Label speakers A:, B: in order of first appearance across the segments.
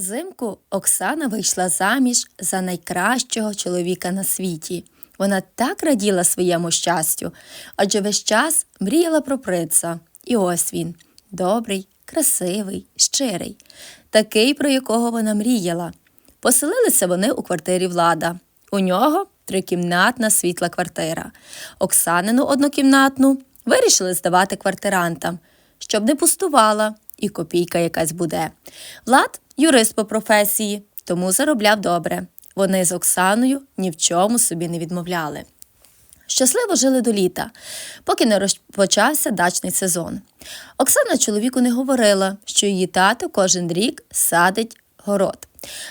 A: Взимку Оксана вийшла заміж за найкращого чоловіка на світі. Вона так раділа своєму щастю, адже весь час мріяла про принца. І ось він добрий, красивий, щирий, такий, про якого вона мріяла. Поселилися вони у квартирі влада. У нього трикімнатна світла квартира. Оксанину однокімнатну вирішили здавати квартирантам, щоб не пустувала і копійка якась буде. Влад юрист по професії, тому заробляв добре. Вони з Оксаною ні в чому собі не відмовляли. Щасливо жили до літа, поки не розпочався дачний сезон. Оксана чоловіку не говорила, що її тато кожен рік садить город.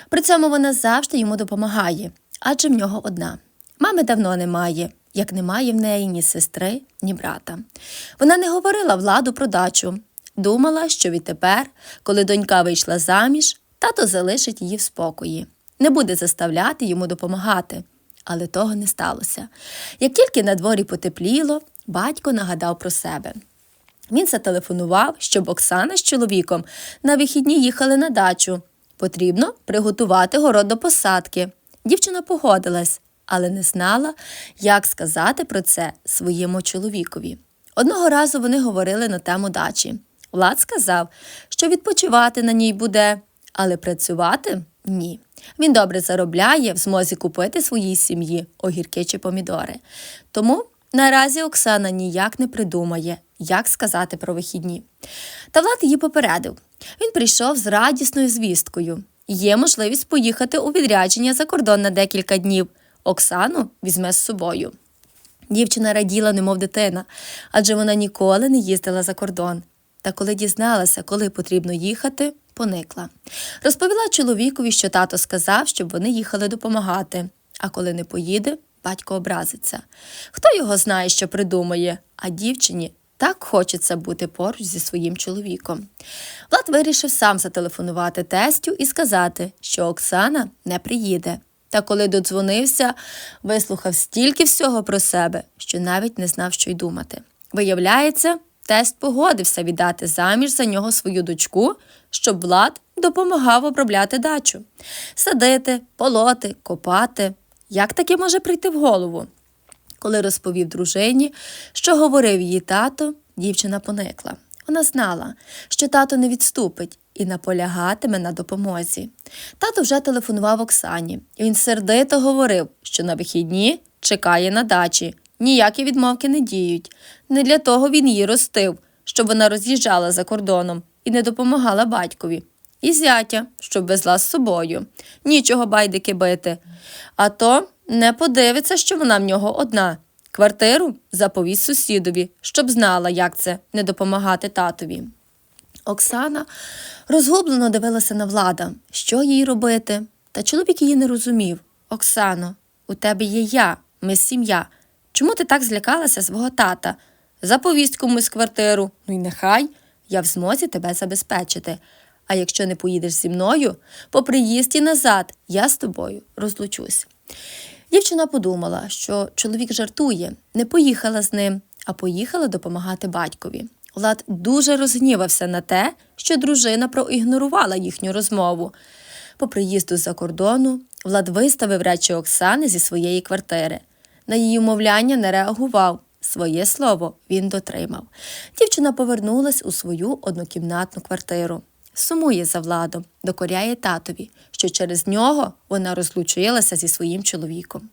A: При цьому вона завжди йому допомагає, адже в нього одна. Мами давно немає, як немає в неї ні сестри, ні брата. Вона не говорила владу про дачу. Думала, що відтепер, коли донька вийшла заміж, тато залишить її в спокої, не буде заставляти йому допомагати. Але того не сталося. Як тільки на дворі потепліло, батько нагадав про себе. Він зателефонував, щоб Оксана з чоловіком на вихідні їхали на дачу. Потрібно приготувати город до посадки. Дівчина погодилась, але не знала, як сказати про це своєму чоловікові. Одного разу вони говорили на тему дачі. Влад сказав, що відпочивати на ній буде, але працювати ні. Він добре заробляє в змозі купити своїй сім'ї огірки чи помідори. Тому наразі Оксана ніяк не придумає, як сказати про вихідні. Та Влад її попередив. Він прийшов з радісною звісткою. Є можливість поїхати у відрядження за кордон на декілька днів. Оксану візьме з собою. Дівчина раділа, немов дитина, адже вона ніколи не їздила за кордон. Та коли дізналася, коли потрібно їхати, поникла. Розповіла чоловікові, що тато сказав, щоб вони їхали допомагати, а коли не поїде, батько образиться. Хто його знає, що придумає, а дівчині так хочеться бути поруч зі своїм чоловіком. Влад вирішив сам зателефонувати тестю і сказати, що Оксана не приїде. Та коли додзвонився, вислухав стільки всього про себе, що навіть не знав, що й думати. Виявляється, тест погодився віддати заміж за нього свою дочку, щоб Влад допомагав обробляти дачу, садити, полоти, копати. Як таке може прийти в голову? Коли розповів дружині, що говорив її тато, дівчина поникла. Вона знала, що тато не відступить і наполягатиме на допомозі. Тато вже телефонував Оксані, він сердито говорив, що на вихідні чекає на дачі. Ніякі відмовки не діють. Не для того він її ростив, щоб вона роз'їжджала за кордоном і не допомагала батькові. І зятя, щоб везла з собою. Нічого байдики бити. А то не подивиться, що вона в нього одна. Квартиру заповість сусідові, щоб знала, як це не допомагати татові. Оксана розгублено дивилася на влада, що їй робити. Та чоловік її не розумів. Оксано, у тебе є я, ми сім'я. Чому ти так злякалася свого тата? Заповість комусь квартиру, ну й нехай я в змозі тебе забезпечити. А якщо не поїдеш зі мною, по приїзді назад я з тобою розлучусь. Дівчина подумала, що чоловік жартує, не поїхала з ним, а поїхала допомагати батькові. Влад дуже розгнівався на те, що дружина проігнорувала їхню розмову. По приїзду з-за кордону Влад виставив речі Оксани зі своєї квартири. На її умовляння не реагував. Своє слово він дотримав. Дівчина повернулась у свою однокімнатну квартиру. Сумує за владом, докоряє татові, що через нього вона розлучилася зі своїм чоловіком.